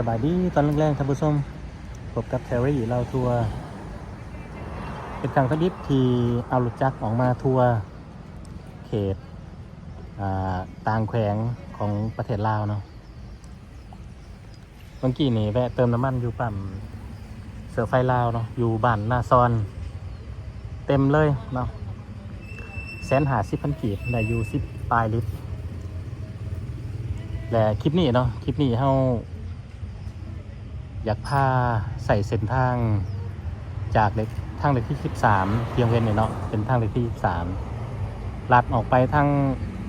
สบายดีตอนแรกๆท่านผู้ชมพบกับแทรี่เราทัวร์เป็นครั้งที่ที่เอารถจักรออกมาทัวร์เขตต่างแขวงของประเทศลาวเนาะเมื่อกี้นี่แวะเติมน้ำมันอยู่ปั๊มเสือไฟลาวเนาะอยู่บ้านนาซอน เต็มเลยเนาะแสนหาสิบพันกีบได้อยู่สิบปลายลิตรและคลิปนี้เนาะคลิปนี้เฮา อยากพาใส่เส้นทางจากเล็กทางเล็กที่ 13เพียงเวนเนี่ยเนาะเป็นทางเล็กที่ 13ลัดออกไปทาง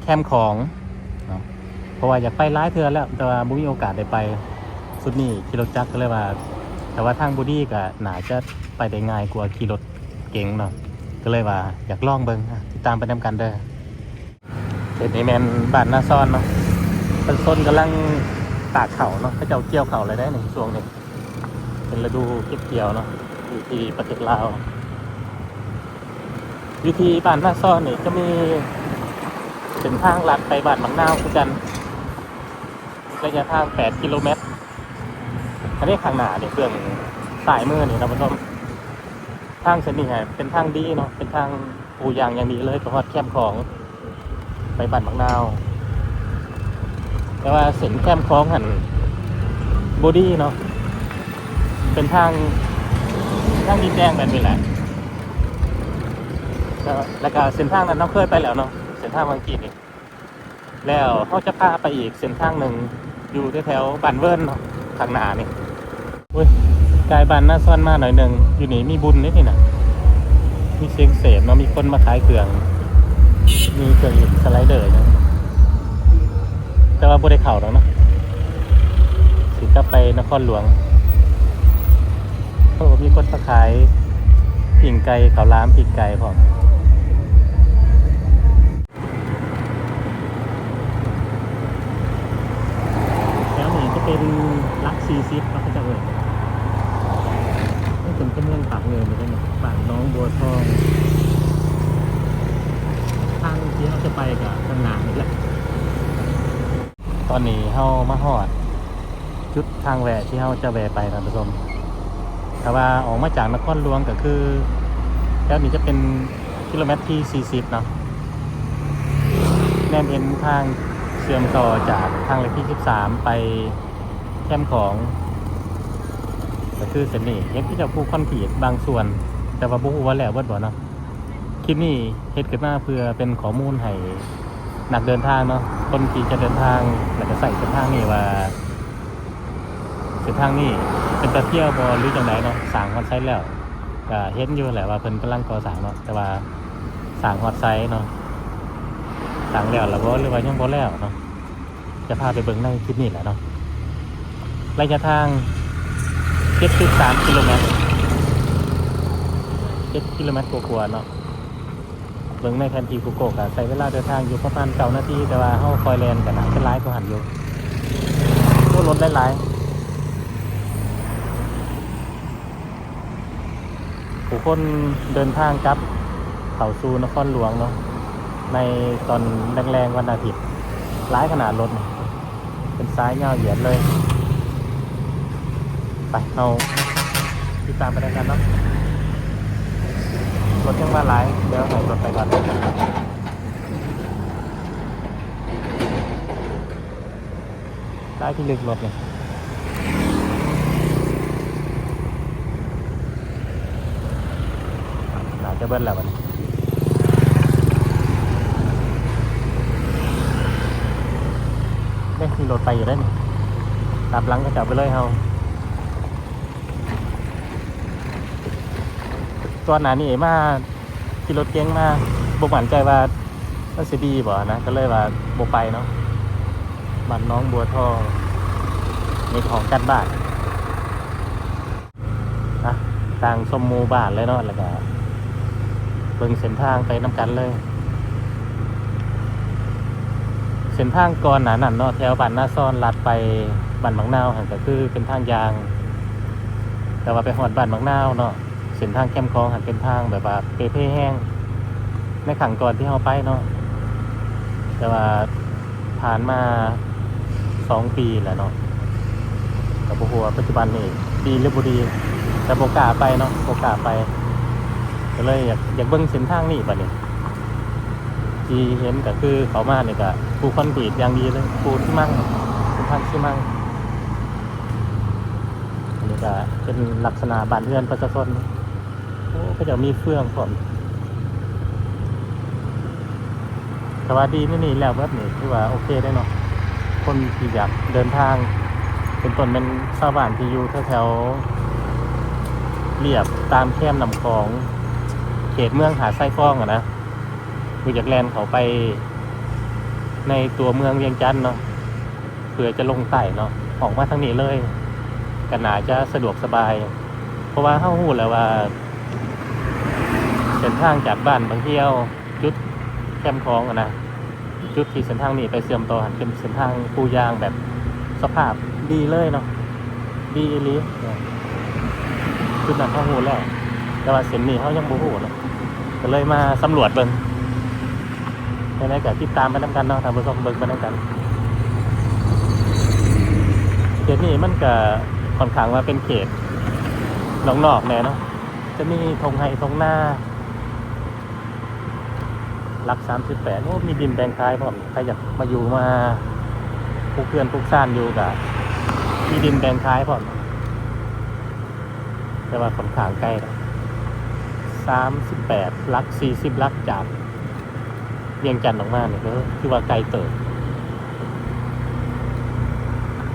แคมของเนาะเพราะว่าอยากไปร้ายเทือแล้ว แต่ว่าบ่มีโอกาสได้ไปสุดนี้ขี่รถจักรก็เลยว่า แต่ว่าทางบูดี้ก็น่าจะไปได้ง่ายกว่าขี่รถเก๋งเนาะก็เลยว่าอยากลองเบิงติดตามไปนำกันเด้อเห็นนี่แมนบ้านหน้าซ่อนเนาะเป็นต้นกำลังตากเข่าเนาะเขาเจ้าเกี่ยวเข่าอะไรได้หนึ่งช่วงนี้ เป็นฤดูเก็บเกี่ยวเนาะอยู่ที่ประเทศลาวอยู่ที่บ้านหน้าซ่อนนี่จะมีเส้นทางลัดไปบ้านบางนาวคือกันระยะทาง 8 กิโลเมตรอันนี้ข้างหน้าเนี่ยเพื่องสายมือนี่นะผู้ชมทางเส้นนี้ไงเป็นทางดีเนาะเป็นทางปูยางอย่างดีเลยก็ฮอดแคมของไปบ้านบางนาว แต่ว่าเส้นแคมคล้องหันบอดี้เนาะ เป็นทางทางดินแดงแบบนี้แหละแล้วก็เส้นทางนั้นเราเคยไปแล้วเนาะเส้นทางบางกีนี่แล้วเขาจะพาไปอีกเส้นทางหนึ่งอยู่แถวๆบันเวิร์นทางหนานี่อุ้ยกายบันน่าซ่อนมากหน่อยหนึ่งอยู่นี่มีบุญนิดนี่นะมีเสียงเสพเนาะมีคนมาขายเครื่อง มีเครื่องสไลเดอร์นะแต่ว่าบ่ได้เข่าแล้วเนาะสิกลับไปนครหลวง โอ้มีคนมาขายปิ่งไก่ข้าวหล้ามปิ่งไก่พร้อมแล้วนี่จะเป็นลักซีซิฟเขาก็จะเอ่ยนี่เป็นกำลังปักเงินไปได้ไหมป่านน้องบัวทองทางที่เขาจะไปกับทางหนานี่แหละตอนนี้เฮามาฮอด จุดทางแวะที่เฮาจะแวะไปท่านผู้ชม แต่ว่าออกมาจากนครหลวงก็คือแล้วนี้จะเป็นกิโลเมตรที่ 40 เนาะแนมเห็นทางเชื่อมต่อจากทางเลขที่ 13 ไปแคมของ ก็คือเส้นนี้เห็นที่จะผูกคอนกรีตบางส่วน แต่ว่าบุ้ว่าแล้วเบิดบ่เนาะคลิปนี้เฮ็ดขึ้นมาเพื่อเป็นข้อมูลให้นักเดินทางเนาะคนที่จะเดินทางแล้วก็ใส่เส้นทางนี่ว่าเส้นทางนี่ เป็นตะเที่ยวบอหรือจังไดเนาะสางฮอตไซต์แล้วก็เห็นอยู่แหละว่าเพิ่นกำลังก่อสร้างเนาะแต่ว่าสางฮอตไซต์เนาะสางแล้วแล้วบ่หรือว่ายังบ่แล้วเนาะจะพาไปเบิ่งในคลิปนี้แหละเนาะระยะทาง7.3กิโลเมตร7กิโลเมตรกว่าๆเนาะเบิ่งในแผนที่กูโกะอะใช้เวลาเดินทางอยู่ประมาณเก้านาทีแต่ว่าเฮาคอยแลนกันนะเป็นหลายก็หันอยู่โอ้รถได้หลายผู้ คนเดินทางกลับเขาสูนครหลวงเนาะในตอนแรงๆวันอาทิตย์หลายขนาดรถนี่เป็นซ้ายเงาวเหยียดเลย ไปเราติดตามไปด้วยกันเนาะรถยังมาหลายเดี๋ยวให้รถไปก่อนได้ที่ลึกรถเนี่ยน่า จะเบิ้ลแล้ววันนี้เนี่ยมีรถไปอยู่ได้นี่ตามหลังก็จับไปเลยเฮาตัวหนานี่มาขี่รถเก๋งมาบ่มั่นใจว่ามันสิดีบ่นะ ก็เลยว่าบ่ไปเนาะบ้านน้องบัวทองในของกันบ้านนะต่างสมมูบ้านเลยเนาะแล้วก็ เบิ่งเส้นทางไปน้ำกันเลย เส้นทางก่อนหนานั่นเนาะแถวบ้านหน้าซ่อนลัดไปบ้านบางนาวหันก็คือเป็นทางยาง แต่ว่าไปหอดบ้านบางนาวเนาะเส้นทางแคมคลองหันเป็นทางแบบว่าเปเพ่แห้งในขังก่อนที่เราไปเนาะแต่ว่าผ่านมาสองปีแล้วเนาะแต่บ่ฮู้ว่าปัจจุบันนี่ดีหรือบ่ดีแต่บ่กาไปเนาะบ่กาไป ก็เลยอยากอยากเบิ่งเส้นทางนี้บัดนี้ที่เห็นก็คือเขามาเนี่ยก็ปูคอนกรีตอย่างดีเลยปูที่มั่งปูทางที่มั่งอันนี้ก็เป็นลักษณะบ้านเรือนประชาชนโอ้ก็จะมีเฟื่องผมแต่ว่าดีนี่นี่แล้วแบบนี้คือว่าโอเคได้เนาะคนที่อยากเดินทาง เป็นต้นเป็นชาวบ้านที่อยู่แถวๆเรียบตามแคมนำคลอง เขตเมืองหาดไส้ฟองอะนะคือจากแลนเขาไปในตัวเมืองเวียงจันทน์เนาะเพื่อจะลงใต้เนาะออกมาทางนี้เลยกันหนาจะสะดวกสบาย เพราะว่าเข้าหูแล้วว่าเส้นทางจากบ้านบางเที่ยวจุดแคมคลองอะนะจุดที่เส้นทางนี้ไปเสื่อมต่อหันเป็นเส้นทางปูยางแบบสภาพดีเลยเนาะดีลีจุดนั้นเข้าหูแล้วแต่ว่าเส้นนี้เขายังบูหูเนาะ ก็เลยมาสำรวจเบิ้งในนั้นก็ติดตามไปน้ำกันเนาะทางเบิ้งก็เบิ้งไปน้ำกันเขตนี้มันก็ค่อนข้างว่าเป็นเขตนองนอกแน่เนาะจะมีทงไฮทงหน้ารักสามสิบแปดโอ้มีดินแดงคล้ายพร้อมใครอยากมาอยู่มาปลูกเพื่อนปลูกซ่านอยู่กับมีดินแดงคล้ายพร้อมแต่ว่าค่อนข้างไกลนะ 38ลัก40ลักจากเวียงจันทร์ออกมาเนี่ยก็คือว่าไกลเติบ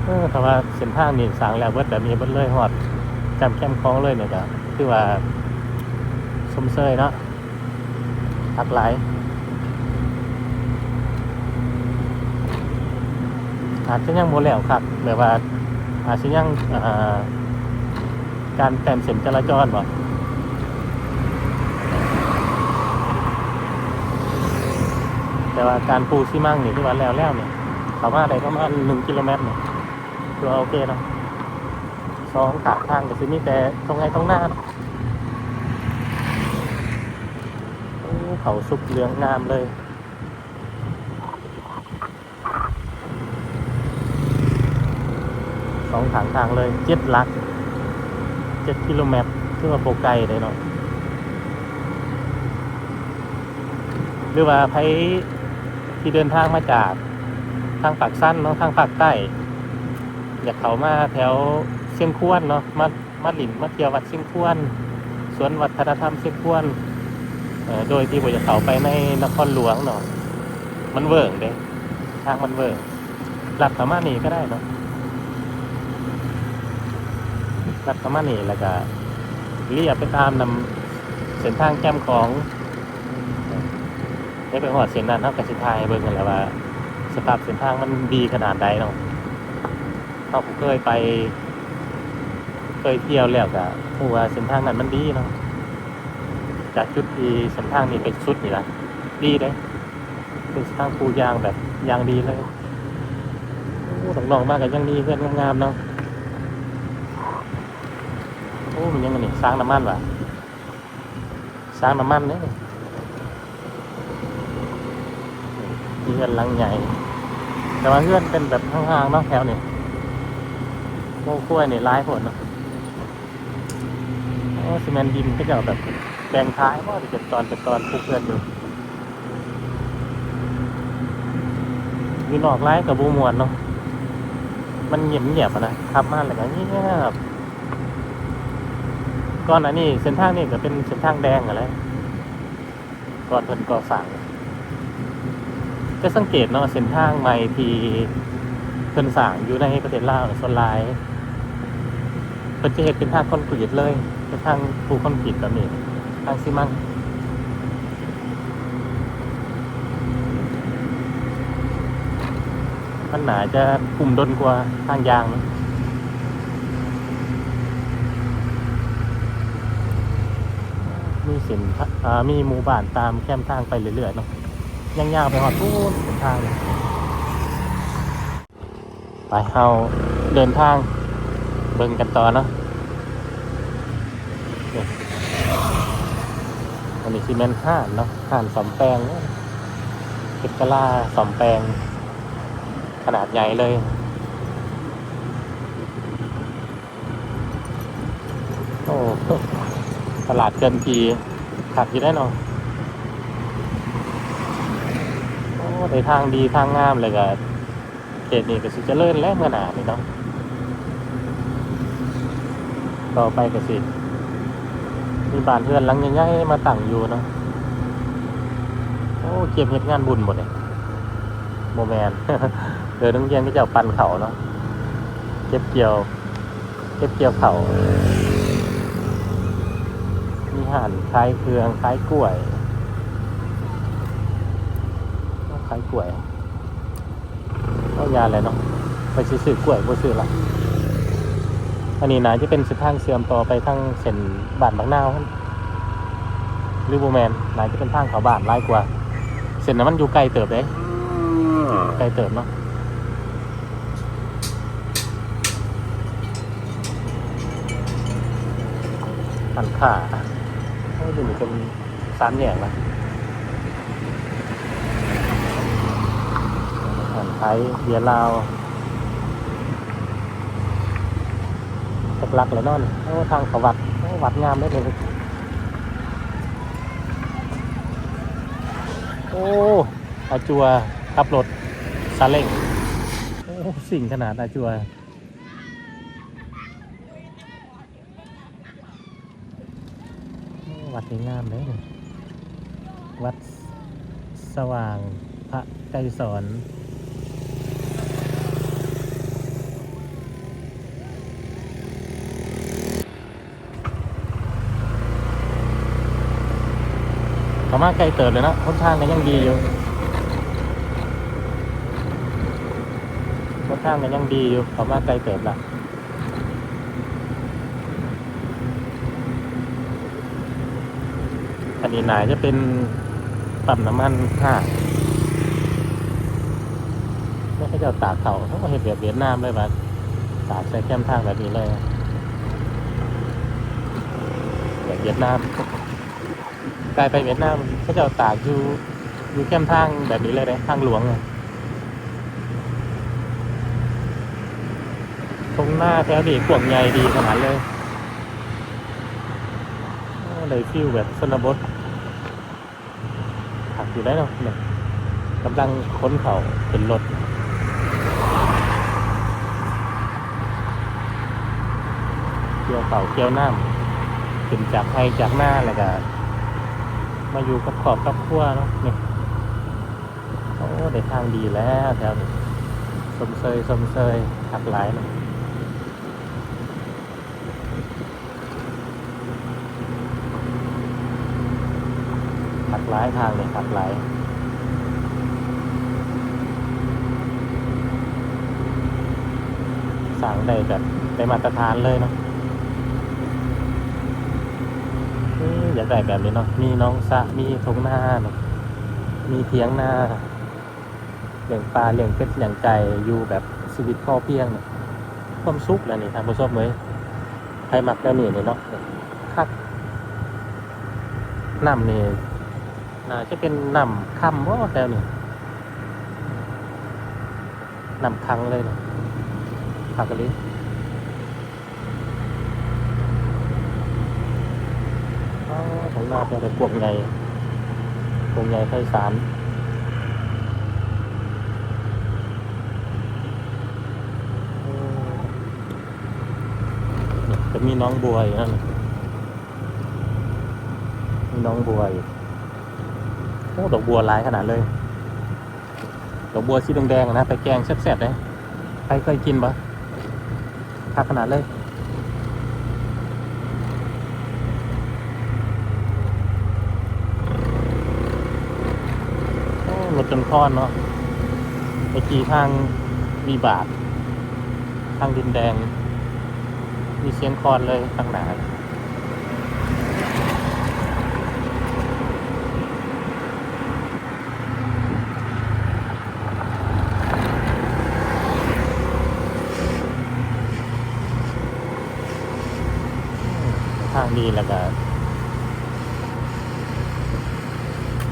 เออคำว่าเส้นทางนี่สางแล้วเบิดแบบนี้เบิดเลยหอดจำแค้มคล้องเลยเนี่ยก็คือว่าสมเซยเนาะหักไหลอาจจะยังโมแล้วครับแบบว่าอาจจะยังการแต่งเส้นจราจรบ่ แต่ว่าการปูซีมั่งนี่ที่ว่าแล้วแล้วเนี่ยสามารถได้ประมาณหนึ่งกิโลเมตรเนี่ยคือโอเคเนาะสองขาทางก็คือมีแต่ตรงไงตรงหน้าเขาสุกเหลืองงามเลยสองขางทางเลยเจ็ดลักเจ็ดกิโลเมตรคือว่าโปไกลเลยเนาะหรือว่าไพ ที่เดินทางมาจากทางปากสั้นเนาะทางปากใต้ อยากเขามาแถวเชียงควนเนาะมามาหลินมาเที่ยววัดเชียงควนสวนวัฒนธรรมเชียงควนเออโดยที่ผมจะเขาไปในนครหลวงเนาะมันเวิร์กเด้ทางมันเวิร์กหลัดประมาณนี้ก็ได้เนาะหลัดประมาณนี้แล้วก็เรียบไปตามนำเส้นทางแก้มของ ได้ไปหอดเส้นนั้นเท่ากับสิทายเบิ่งกันแหล้วว่า สภาพเส้นทางมันดีขนาดใดเนาะเขาเคยไป เคยเที่ยวแล้วก็หัวาเส้นทางนั้นมันดีเนาะจากจุดที่เส้นทางนี้ไปสุดนี่ละดีเลยเป็นเส้นทางปูยางแบบยางดีเลยโอ้ต้องลองมากกับยังดีเพื่อนงามๆเนาะโอ้มันยังไงนี่สร้างน้ำมันวะสร้างน้ำมันเนี่ย มีเงินหลังใหญ่ แต่ว่าเงื่อนเป็นแบบห่างๆเนอกแถวนี่โม้กล้วยนี่ร้ายผลเนาะโอ้ซีเมนต์ดินก็จะแบบแบ่งท้ายว่าจะเป็นตอนเป็นตอนปลูกเพื่อนอยู่มีนอกร้ายกับบูมวนเนาะมันเงียบเงียบๆนะขับมาแล้วก็เงียบก่อนอันนี้เส้นทางนี่ก็เป็นเส้นทางแดงอะแหละก่อนเพิ่นก่อสร้าง ก็สังเกตเนาะเส้นทางใหม่ที่เพิ่นสร้างอยู่ในประเทศลาวส่วนหลายเพิ่นจะเฮ็ดเป็นทางคอนกรีตเลยเป็นทางปูคอนกรีตแบบนี้ทางซีเมนต์มันหนาจะกลุ่มดนกว่าทางยางมีเส้นท่ามีหมู่บ้านตามแคมทางไปเรื่อยๆเนาะ ยังยาวไปหอดพูนเป็นทาง ไปเฮาเดินทาง เบิ่งกันต่อเนาะอันนี้ซีเมนต์ห้านเนาะห้านสอมแปลงเนาะเพชรกะลาสอมแปลง ขนาดใหญ่เลยโอ้ตลาดเกินกีขับอยู่ได้เนาะ ในทางดีทางงามเลยก็เขตนี้ก็สิเจริญแล้วเมื่อหนานี่เนาะต่อไปก็สิมีบ้านเพื่อนหลังใหญ่ๆมาตั้งอยู่เนาะโอ้เก็บเฮ็ดงานบุญหมดเลยโมแมนเดินต้องเรียนก็จะเอาปันเขาเนาะเก็บเกี่ยวเก็บเกี่ยวเขามีห่านคล้ายเครืองคล้ายกล้วย คล้ายกล้วยเอายาอะไรเนาะไปซื้อกล้วยบ่ซื้อละอันนี้นะจะเป็นส้นทางเสื่อมต่อไปทางเส้นบ้านบางนาวหั่นหรือโบแมนนายจะเป็นทางเขาบ้านไล่กว่า เส้นนั้นมันอยู่ไกลเติบเด้ไกลเติบเนาะหันขาโอ้ยเดี๋ยวนี้เป็นสามแยกละ ไทยเบียร์ลาวหลักเลยเนอนโอ้ทางเขาวัดโอ้วัดงามได้เลยโอ้อาจัวขับรถซาเล้งโอ้สิ่งขนาดอาจัววัดนี้งามเลยวัดสว่างพระไกรสอน ประมาณไกลเติบเลยนะค่อนข้างก็ยังดีอยู่ค่อนข้างก็ยังดีอยู่ประมาณไกลเติบละอันนี้นายจะเป็นปั๊มน้ำมันห้าไม่ใช่เจ้าตากเขาเขาก็เห็นแบบเวียดนามเลยบัดตากใส่แคมทางแบบนี้เลยแบบเวียดนาม กลายไปเวียดนามเขาจะตากอยู่อยู่แคมทางแบบนี้เลยนะทางหลวงตรงหน้าแถวนี้กวางใหญ่ดีขนาดเลยเลยฟิลแบบสนบทขับอยู่ได้เนาะเนี่ยกำลังค้นเขาเป็นรถเกี่ยวเขาเกี่ยวน้ำขึ้นจากไทยจากหน้าแล้วก็ มาอยู่กับขอบกับขั้วเนาะนี่โอ้ได้ทางดีแล้วแถวนี้สมเซยสมเซยหักหลายเนาะหักหลายทางเลยหักหลายสั่งได้แบบได้มาตรฐานเลยเนาะ อืมอยากแบบนี้เนาะมีน้องสะมีทงหน้าเนาะมีเทียงหน้าเลี้ยงปลาเลี้ยงเป็ดเลี้ยงไก่อยู่แบบชีวิตพอเพียงเนี่ยความสุขแล้วนี่ทางผู้ชมเลยใครมักแล้วนี่เนี่ยเนาะคักน้ำนี่น่าจะเป็นน้ำคำว่าแล้วนี่น้ำคังเลยเนาะคักกะลิ อ๋อ ของหน้าเป็นต่พวกใหญ่พวกใหญ่ไพศาลเนี่จะมีน้องบัวอยู่นั่นมีน้องบัวอยู่โอ้ดอกบัวหลายขนาดเลย ดอกบัวสีแดงๆนะ ไปแกงแซ่บๆเลยใครเคยกินปะคักขนาดเลย โอ้รถจนพอนเนาะไปขี่ทางมีบาททางดินแดง มีเสียงคอนเลยทางหนาทางดีแล้วก็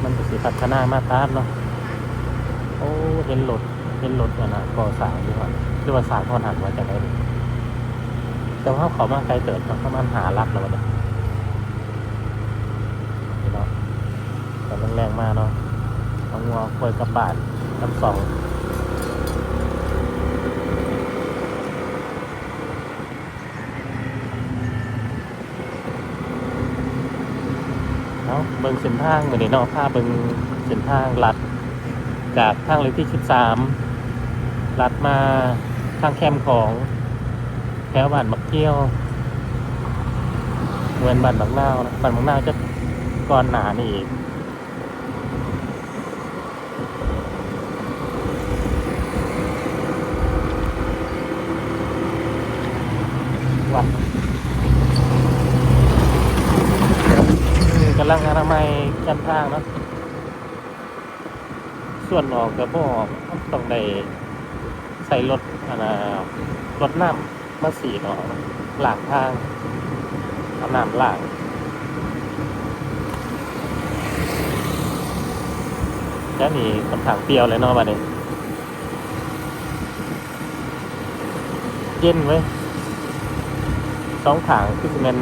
มันก็สิพัฒนามากครับเนาะ ว่าเอ็นรถเอ็นรถนะก่อสายดีกว่าหรือว่าสายพอหันมาจากไหนแต่ว่าเขามาไกลเกิดเขามาหารักเราเนี่ยเนาะแต่แรงมากเนาะเอางัวควยกระบาดน้ำสองเนาะเบิ่งเส้นทางเหมือนเนาะภาพเบิ่งเส้นทางลัด จากทางเลขที่ 13 ลัดมาทางแคมของแถวบ้านบักเกี้ยวเหมือนบ้านบางนาวนะบ้านบางนาวจะก่อนหนานี่อีกวัดกำลังอนามัยกันทางเนาะ ส่วนออกก็บ่ออกต้องได้ใส่รถอันน่ะรถน้ำมาสีดออกหลังทางเอาน้ำล้างแล้วนี่คำถางเปรียวเลยเนาะบัดนี้เย็นไว้ยสองขางคือสิแมัน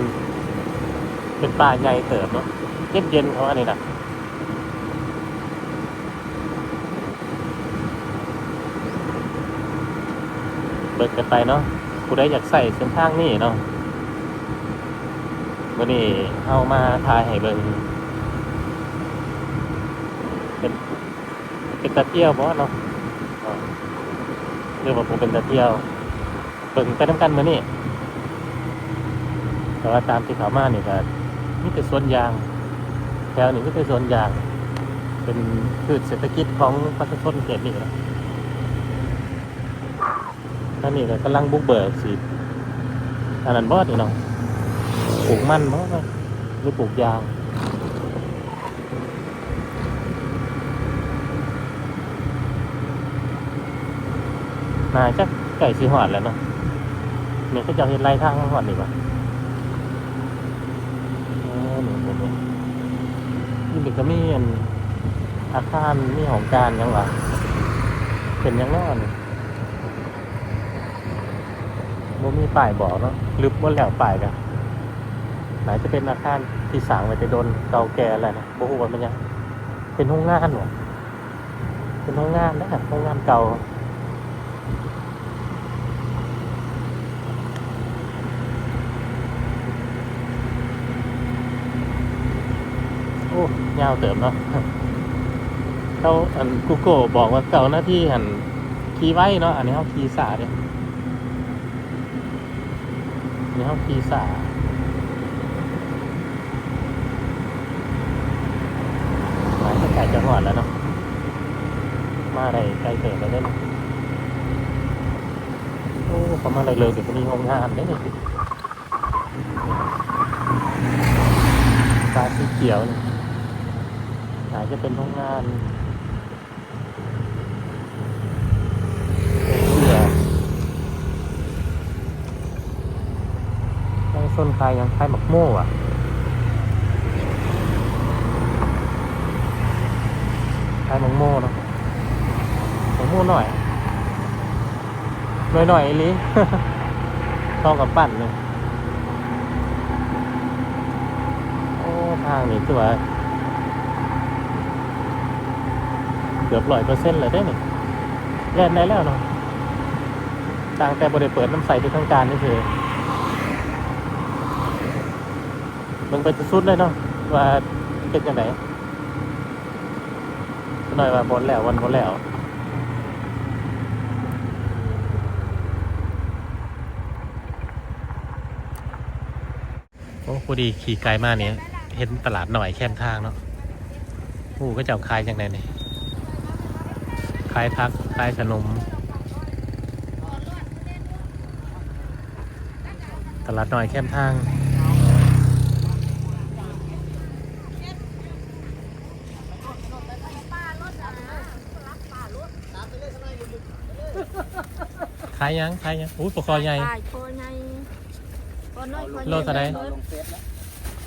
เป็นป่าใหญ่เติบเนาะเย็นเย็นเขาอันนี้นะ เบิกกันไปเนาะผู้ใดอยากใส่เส้นทางนี่เนาะวันนี้เอามาทายให้เบิงเป็นเป็นตะเที่ยวบ่เนาะเรียกว่าผมเป็นตะเที่ยวเบิ่งไปน้ำกันมื้อนี้แต่ว่าตามที่เขามาเนี่ยก็มีแต่สวนยาง แถวนี้มีแต่สวนยาง เป็นพืชเศรษฐกิจของประชาชนเขตนี้นะ อันนี้ก็กำลังบุกเบิกสิอันนั้นบอดนี่เนาะปลูกมันบ่ว่าหรือปลูกยางนายจักไก่สีหอดแล้วเนาะเนี่ยก็จะเห็นไรทางหอดนี่วะเออนี่นี่นี่นี่เด็กก็มีอันอาคารมีของการยังวะเป็นยังนอน บ่มีป้ายบอกเนาะลึกบ่แล้วป้ายกันไหนจะเป็นอาคารที่สร้างไว้แต่โดนเก่าแก่แล้วนะบ่ฮู้ว่ามันยังเป็นโรงงานบ่เป็นโรงงานนะโรงงานเก่าโอ้ยาวเติมเนาะเขาอันกูโก้บอกว่าเก่าหน้าที่หันขี่ไว้เนาะอันนี้เขาขี่สาเนี่ย ใน ห้องพีซ่าหมายถึงไก่จังหวัดแล้วเนาะ มาอะได้ไกลเติบแล้วเด้เนาะโอ้เขามาณอะไรเลยเดี๋ยวจะมีโรงงานได้เนี่ยตาสีเขียวเนี่ยอาจจะเป็นโรงงานเสื้อ ไอ้นคายยังคายหมักโม่อะคายหมักโม่เนาะหมักโม่หน่อยหน่อยหน่อยๆอีลิต้องกับปั่นเลยโอ้ทางนี้คือว่าเกือบร้อยเปอร์เซ็นต์เลยได้นี่แล่นได้แล้วเนาะต่างแต่บริเปิดน้ำใสเป็นทางการนี่คือ มันไปจะสุดเลยเนาะว่าเป็นยังไงหน่อยว่าบนแล้ววันบนแล้วโอ้พอดีขี่ไกลมากเนี่ยเห็นตลาดหน่อยแคมทางเนาะโอ้ก็จะเอาขายยังไงเนี่ยขายพักขายขนม ตลาดหน่อยแคมทาง ขายยังขายยังอู้ปกคอใหญ่ ปลาโคใหญ่โคน้อยโคใหญ่โลเท่าไหร่ เราลงเฟซแล้ว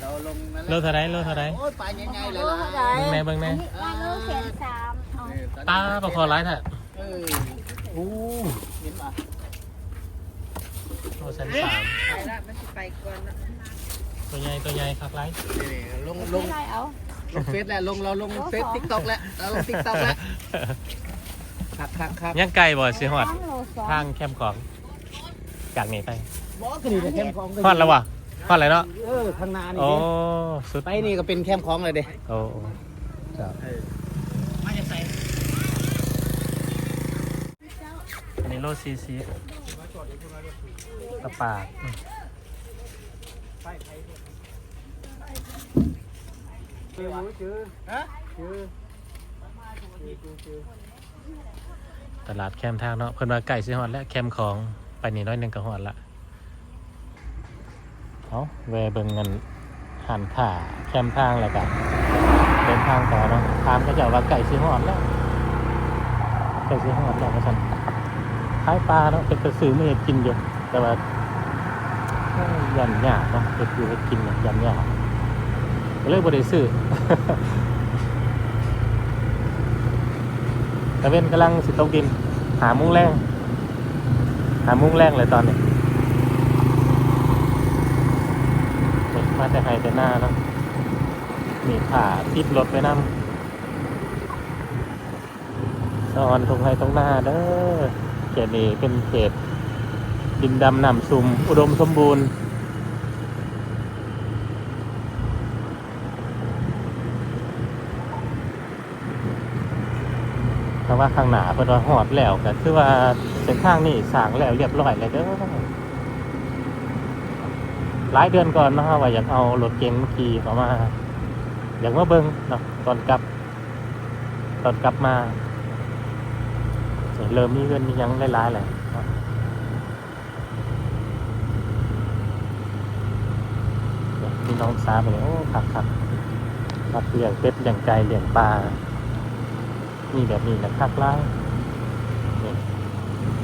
เราลงนั่นแหโลละเท่าไรโลเท่าไรโอ้ยไปยังไงเลยโลล่ะเท่าไหร่เบิ่งแน่เบิ่งแน่อัปลาโลแขนสามเอาเออตอนตานี้ปกคอร้ายเถอะเอออู้เห็นป่ะโลเซนสามไปละมันสิไปก่อนเนาะตัวใหญ่ตัวใหญ่คักไรนี่ๆลงลงไม่ได้เอาลงเฟซแล้วลงเราลงเฟซติ๊กต็อกแล้วเราลงติ๊กต็อกแล้ว ครับครับครับยังไกลบ่สิฮอดสองโลสองทางแคมป์ของ จากนี้ไปบอกก็ดีแต่แคมป์ของก็ดีฮอดแล้ววะฮอดแล้วเนาะเออข้างหน้านี่โอ้เด้สุดไปนี่ก็เป็นแคมป์ของเลยเด้โอ้ครับมาจากไสอันนี้โลซีซีกระปากอืมเจอเจอฮะเจอ ตลาดแคมทางเนาะเพิ่นว่าไก่สิฮอดแล้วแคมของไปนี่น้อยหนึงก็ฮอดละเอาแวเบิ่งเงินหันขาแคมทางแล้วกันเดินทางต่อเนาะถามเขาเจ้าว่าไก่สิฮอดแล้วไก่สิฮอดแล้วว่าซั่นขายปลาเนาะเป็นกระสือไม่เห็นกินอยู่แต่ว่ายันยากเนาะเฮ็ดอยู่เฮ็ดกินเนี่ยยันยากเลยบ่ได้ซื้อ ตะเว้นกำลังสิตกดิน หามุ้งแรงหามุ้งแรงเลยตอนนี้นมาแต่ไฮแต่หน้าเนาะนี่ขาติดรถไปนั่นอนตรงไฮตรงหน้าเด้อเขตนี้เป็นเขตดินดำน้ำซุม อุดมสมบูรณ์ แต่ว่าข้างหน้าเพิ่นว่าหอดแล้วก็คือว่าเส้นทางนี่สร้างแล้วเรียบร้อยแล้วเด้อหลายเดือนก่อนเนาะว่าอยากเอารถเก๋งขี่เข้ามาอยากมาเบิ่งเนาะตอนกลับ ตอนกลับมาเริ่มมีเงินมียังหลายๆแหละเนาะเนี่ยมีน้องสาวไปเลยโอ้คักคักคักเลี้ยงเป็ดเลี้ยงไก่เลี้ยงปลา มีแบบนี้นะคักไล่นี่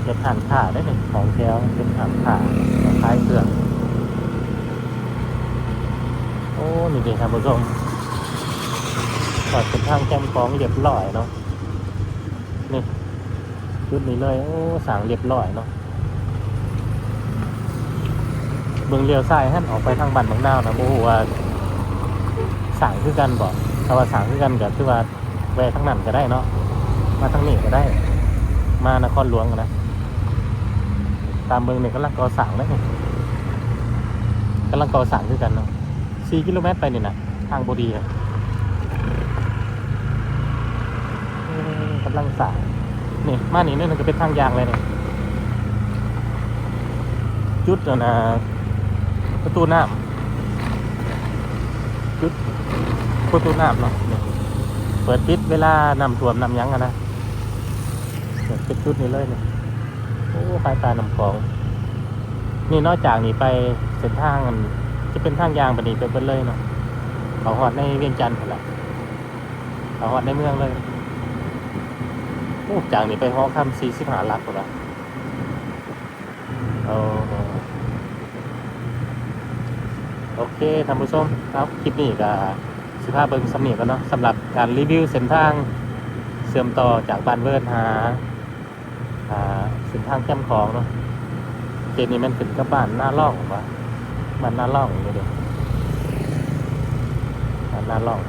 เป็นอ่านขาได้หนึ่งของแถวเป็นอ่านขาคล้ายเครื่อง โอ้นี่เด็กครับผู้ชมถอดเป็นทางแคมป์ของเรียบร้อยเนาะนี่ชุดนี้เลยโอ้สังเรียบร้อยเนาะเบืองเลี้ยวซ้ายหันออกไปทางบ้านบางนาวนะโอ้โหว่าสั่งคือกันบอกถ้าว่าสั่งคือกันก็คือว่า แวะทางนั้นก็ได้เนาะมาทางนี้ก็ได้ มานครหลวงนะตามเมืองเนี่ยกำลังก่อสร้างเลยนี่กำลังก่อสร้างด้วยกันเนาะสี่กิโลเมตรไปนี่นะทางบดีนะกำลังสร้างนี่มานี่นี่มันก็เป็นทางยางเลยเนี่ยจุดนะประตูน้ำจุดประตูน้ำเนาะ ปิดปิดเวลานำท่วมนำยังอะนะเป็นชุดนี้เลยเนี่ยโอ้ปลายตานำของ นี่นอกจากนี้ไปเส้นทางอันจะเป็นทางยางแบบนี้ไปเบิดเลยเนาะเขาหอดในเวียงจันทร์แหละเขาหอดในเมืองเลยโอ้จากนี้ไปหอคำสี่สิบหาลักกว่าโอ้โอเคท่านผู้ชมครับคลิปนี้ก็ สิภาพเบิ้งสำเนียกันเนาะสำหรับการรีวิวเส้นทางเสื่อมต่อจากบ้านเวิร์นหาหาเส้นทางแคมของเนาะเจนี่มันขึ้นกับบ้านหน้าล่องวะบ้านหน้าล่องนี่เด็บ้านหน้าล่อง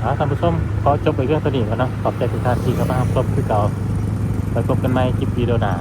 เอาท่านผู้ชมขอจบไปเรื่องตัวนี้ก่อนนะขอบใจทุกท่านที่เข้ามารับชมคือเก่า ไปพบกันใหม่คลิปวิดีโอหน้า